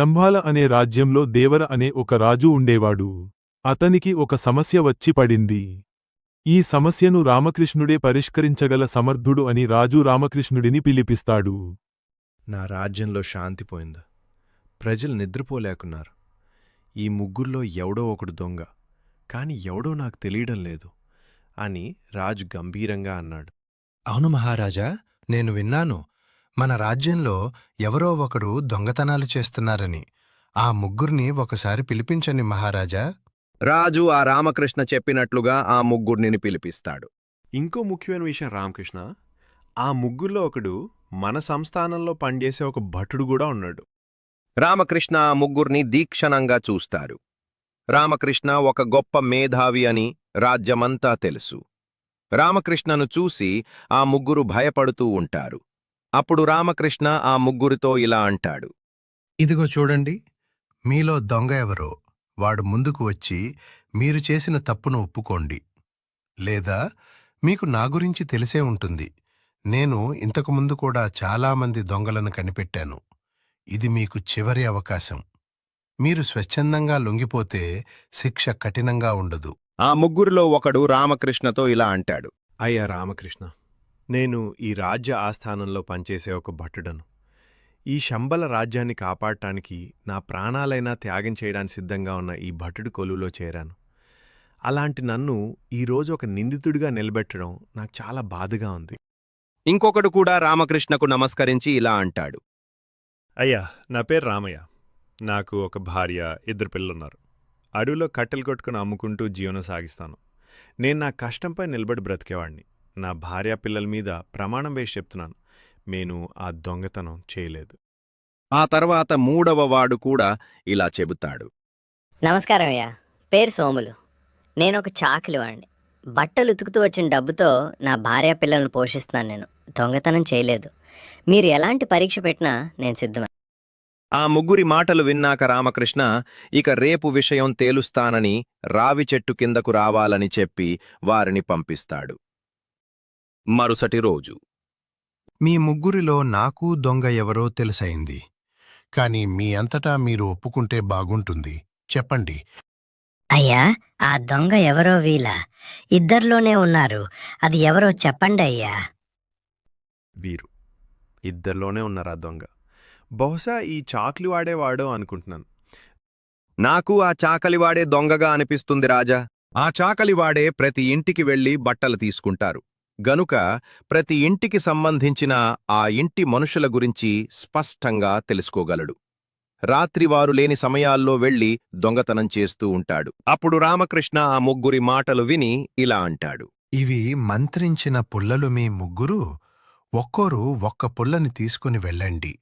శంభాల అనే రాజ్యంలో దేవర అనే ఒక రాజు ఉండేవాడు. అతనికి ఒక సమస్య వచ్చి పడింది. ఈ సమస్యను రామకృష్ణుడే పరిష్కరించగల సమర్థుడు అని రాజు రామకృష్ణుడిని పిలిపిస్తాడు. నా రాజ్యంలో శాంతి పోయింది. ప్రజలు నిద్రపోలేకున్నారు. ఈ ముగ్గుర్లో ఎవడో ఒకడు దొంగ. కాని ఎవడో నాకు తెలియడం లేదు అని రాజు గంభీరంగా అన్నాడు. అవును మహారాజా నేను విన్నాను. మన రాజ్యంలో ఎవరో ఒకడు దొంగతనాలు చేస్తున్నారని. ఆ ముగ్గురిని ఒకసారి పిలిపించండి మహారాజా. రాజు ఆ రామకృష్ణ చెప్పినట్లుగా ఆ ముగ్గురిని పిలిపిస్తాడు. ఇంకో ముఖ్యమైన విషయం రామకృష్ణ. ఆ ముగ్గురులో ఒకడు మన సంస్థానంలో పనిచేసే ఒక భటుడు కూడా ఉన్నాడు. రామకృష్ణ ఆ ముగ్గురిని దీక్షణంగా చూస్తారు. రామకృష్ణ ఒక గొప్ప మేధావి అని రాజ్యమంతా తెలుసు. రామకృష్ణను చూసి ఆ ముగ్గురు భయపడుతూ ఉంటారు. అప్పుడు రామకృష్ణ ఆ ముగ్గురితో ఇలా అంటాడు. ఇదిగో చూడండి మీలో దొంగ ఎవరో వాడు ముందుకు వచ్చి మీరు చేసిన తప్పును ఒప్పుకోండి. లేదా మీకు నా గురించి తెలిసే ఉంటుంది. నేను ఇంతకుముందు కూడా చాలామంది దొంగలను కనిపెట్టాను. ఇది మీకు చివరి అవకాశం. మీరు స్వచ్ఛందంగా లొంగిపోతే శిక్ష కఠినంగా ఉండదు. ఆ ముగ్గురిలో ఒకడు రామకృష్ణతో ఇలా అంటాడు. అయ్యా రామకృష్ణ నేను ఈ రాజ్య ఆస్థానంలో పనిచేసే ఒక భటుడను. ఈ శంబల రాజ్యాన్ని కాపాడటానికి నా ప్రాణాలైనా త్యాగం చేయడానికి సిద్ధంగా ఉన్న ఈ భటుడు కొలువులో చేరాను. అలాంటి నన్ను ఈరోజు ఒక నిందితుడిగా నిలబెట్టడం నాకు చాలా బాధగా ఉంది. ఇంకొకడు కూడా రామకృష్ణకు నమస్కరించి ఇలా అంటాడు. అయ్యా నా పేరు రామయ్య. నాకు ఒక భార్య ఇద్దరు పిల్లలున్నారు. అడవిలో కట్టెలు కొట్టుకుని అమ్ముకుంటూ జీవనం సాగిస్తాను. నేను నా కష్టంపై నిలబడి బ్రతికేవాడిని. నా భార్య పిల్లల మీద ప్రమాణం వేసి చెప్తున్నాను. నేను ఆ దొంగతనం చేయలేదు. ఆ తర్వాత మూడవ వాడు కూడా ఇలా చెబుతాడు. నమస్కారం అయ్యా. పేరు సోములు. నేను ఒక చాకిలి వాడిని బట్టలు ఉతుకుతూ వచ్చిన డబ్బుతో నా భార్య పిల్లలను పోషిస్తున్నాను నేను. దొంగతనం చేయలేదు. మీరు ఎలాంటి పరీక్ష పెట్టినా నేను సిద్ధమే. ఆ ముగ్గురి మాటలు విన్నాక రామకృష్ణ ఇక రేపు విషయం తేలుస్తానని రావి చెట్టు కిందకు రావాలని చెప్పి వారిని పంపిస్తాడు. మరుసటి రోజు. మీ ముగ్గురిలో నాకు దొంగ ఎవరో తెలుసైంది కాని మీ అంతటా మీరు ఒప్పుకుంటే బాగుంటుంది. చెప్పండి. అయ్యా ఆ దొంగ ఎవరో వీల ఇద్దరిలోనే ఉన్నారు. అది ఎవరో చెప్పండి అయ్యా. వీరు. ఇద్దరిలోనే ఉన్నారు ఆ దొంగ? బహుశా ఈ చాక్లు వాడేవాడో అనుకుంటున్నాను. నాకు ఆ చాకలివాడే దొంగగా అనిపిస్తుంది రాజా. ఆ చాకలివాడే ప్రతి ఇంటికి వెళ్ళి బట్టలు తీసుకుంటారు. గనుక ప్రతి ఇంటికి సంబంధించిన ఆ ఇంటి మనుషుల గురించి స్పష్టంగా తెలుసుకోగలడు. రాత్రివారు లేని సమయాల్లో వెళ్ళి దొంగతనం చేస్తూ ఉంటాడు. అప్పుడు రామకృష్ణ ఆ ముగ్గురి మాటలు విని ఇలా అంటాడు. ఇవి మంత్రించిన పుల్లలు మీ ముగ్గురు ఒక్కోరు ఒక్క పుల్లని తీసుకుని వెళ్ళండి.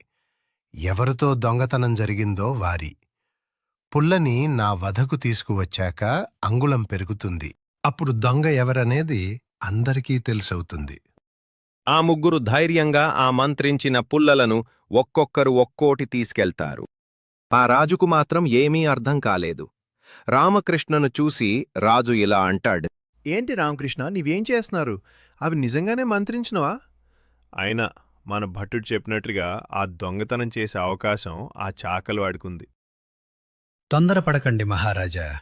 ఎవరితో దొంగతనం జరిగిందో వారి. పుల్లని నా వధకు తీసుకువచ్చాక అంగుళం పెరుగుతుంది. అప్పుడు దొంగ ఎవరనేది అందరికీ తెలిసవుతుంది. ఆ ముగ్గురు ధైర్యంగా ఆ మంత్రించిన పుల్లలను ఒక్కొక్కరు ఒక్కోటి తీసుకెళ్తారు. ఆ రాజుకు మాత్రం ఏమీ అర్థం కాలేదు. రామకృష్ణను చూసి రాజు ఇలా అంటాడు. ఏంటి రామకృష్ణ నీవేం చేస్తున్నారు? అవి నిజంగానే మంత్రించినవా? అయినా మన భట్టుడు చెప్పినట్టుగా ఆ దొంగతనం చేసే అవకాశం ఆ చాకలు వాడుకుంది. తొందరపడకండి మహారాజా.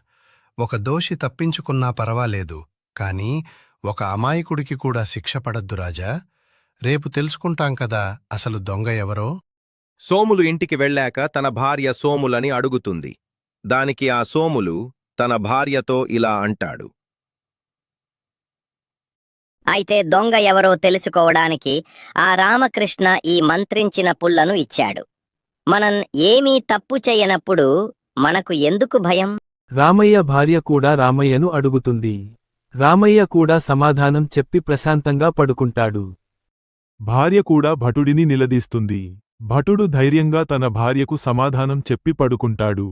ఒక దోషి తప్పించుకున్నా పర్వాలేదు. కాని ఒక అమాయకుడికి కూడా శిక్ష పడద్దు రాజా. రేపు తెలుసుకుంటాం కదా అసలు దొంగ ఎవరో. సోములు ఇంటికి వెళ్ళాక తన భార్య సోములని అడుగుతుంది. దానికి ఆ సోములు తన భార్యతో ఇలా అంటాడు. అయితే దొంగ ఎవరో తెలుసుకోవడానికి ఆ రామకృష్ణ ఈ మంత్రించిన పుల్లను ఇచ్చాడు. మనం ఏమీ తప్పు చేయనప్పుడు మనకు ఎందుకు భయం? రామయ్య భార్య కూడా రామయ్యను అడుగుతుంది. రామయ్య కూడా సమాధానం చెప్పి ప్రశాంతంగా పడుకుంటాడు. భార్య కూడా భటుడిని నిలదీస్తుంది. భటుడు ధైర్యంగా తన భార్యకు సమాధానం చెప్పి పడుకుంటాడు.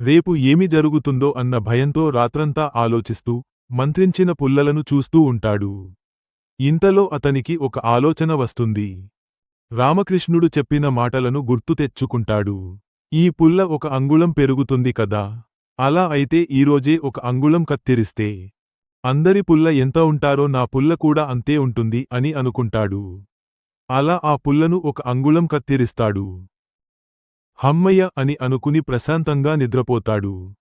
రేపు ఏమి జరుగుతుందో అన్న భయంతో రాత్రంతా ఆలోచిస్తూ మంత్రించిన పుల్లలను చూస్తూ ఉంటాడు. ఇంతలో అతనికి ఒక ఆలోచన వస్తుంది. రామకృష్ణుడు చెప్పిన మాటలను గుర్తు తెచ్చుకుంటాడు. ఈ పుల్ల ఒక అంగుళం పెరుగుతుంది కదా? అలా అయితే ఈరోజే ఒక అంగుళం కత్తిరిస్తే అందరి పుల్ల ఎంత ఉంటారో నా పుల్ల కూడా అంతే ఉంటుంది అని అనుకుంటాడు. అలా ఆ పుల్లను ఒక అంగుళం కత్తిరిస్తాడు. హమ్మయ్య అని అనుకుని ప్రశాంతంగా నిద్రపోతాడు.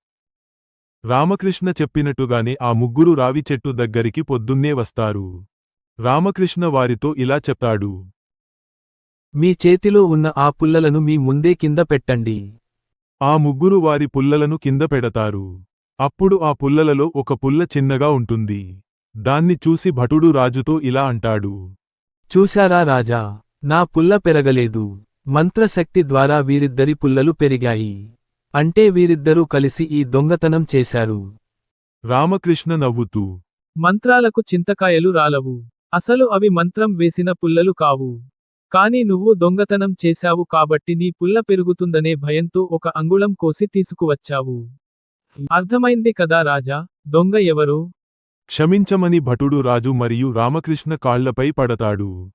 రామకృష్ణ చెప్పినట్టుగానే ఆ ముగ్గురు రావి చెట్టు దగ్గరికి పొద్దున్నే వస్తారు. రామకృష్ణ వారితో ఇలా చెప్తాడు మీ చేతిలో ఉన్న ఆ పుల్లలను మీ ముందే కింద పెట్టండి. ఆ ముగ్గురు వారి పుల్లలను కింద పెడతారు. అప్పుడు ఆ పుల్లలలో ఒక పుల్ల చిన్నగా ఉంటుంది. దాన్ని చూసి భటుడు రాజుతో ఇలా అంటాడు. చూశారా రాజా నా పుల్ల పెరగలేదు. మంత్రశక్తి ద్వారా వీరిద్దరి పుల్లలు పెరిగాయి. అంటే వీరిద్దరూ కలిసి ఈ దొంగతనం చేశారు. రామకృష్ణ నవ్వుతూ మంత్రాలకు చింతకాయలు రాలవు. అసలు అవి మంత్రం వేసిన పుల్లలు కావు. కాని నువ్వు దొంగతనం చేశావు కాబట్టి నీ పుల్ల పెరుగుతుందనే భయంతో ఒక అంగుళం కోసి తీసుకువచ్చావు. అర్థమైంది కదా రాజా? దొంగ ఎవరో? క్షమించమని భటుడు రాజు మరియు రామకృష్ణ కాళ్ళపై పడతాడు.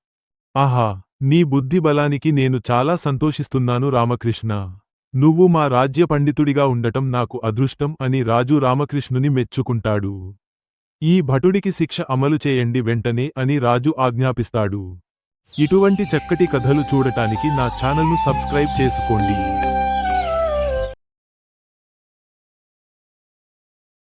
ఆహా నీ బుద్ధి బలానికి నేను చాలా సంతోషిస్తున్నాను రామకృష్ణ. నువ్వు మా రాజ్య పండితుడిగా ఉండటం నాకు అదృష్టం అని రాజు రామకృష్ణుని మెచ్చుకుంటాడు. ఈ భటుడికి శిక్ష అమలు చేయండి వెంటనే అని రాజు ఆజ్ఞాపిస్తాడు. ఇటువంటి చక్కటి కథలు చూడటానికి నా ఛానల్ను సబ్స్క్రైబ్ చేసుకోండి.